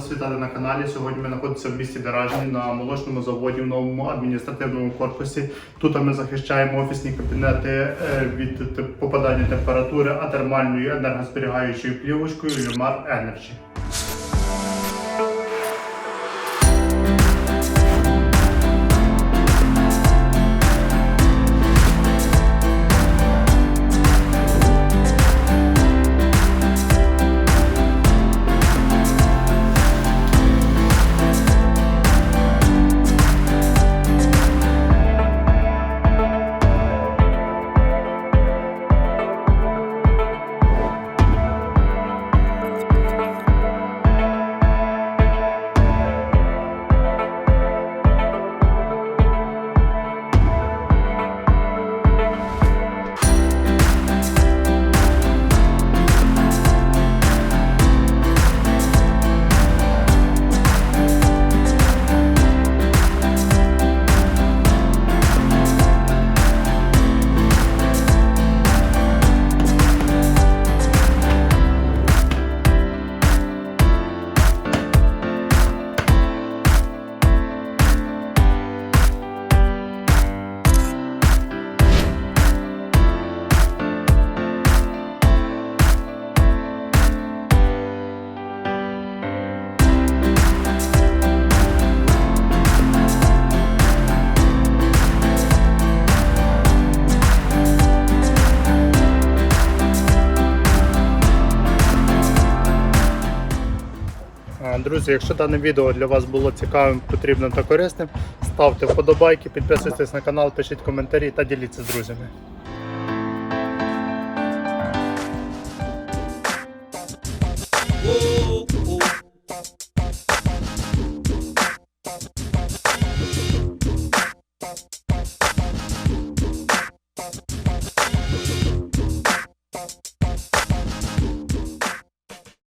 вас вітати на каналі. Сьогодні ми знаходимося в місті Деражні на молочному заводі в новому адміністративному корпусі. Тут ми захищаємо офісні кабінети е, від попадання температури а термальною енергозберігаючою плівочкою Lumar Energy. Друзі, якщо дане відео для вас було цікавим, потрібним та корисним, ставте вподобайки, підписуйтесь на канал, пишіть коментарі та діліться з друзями.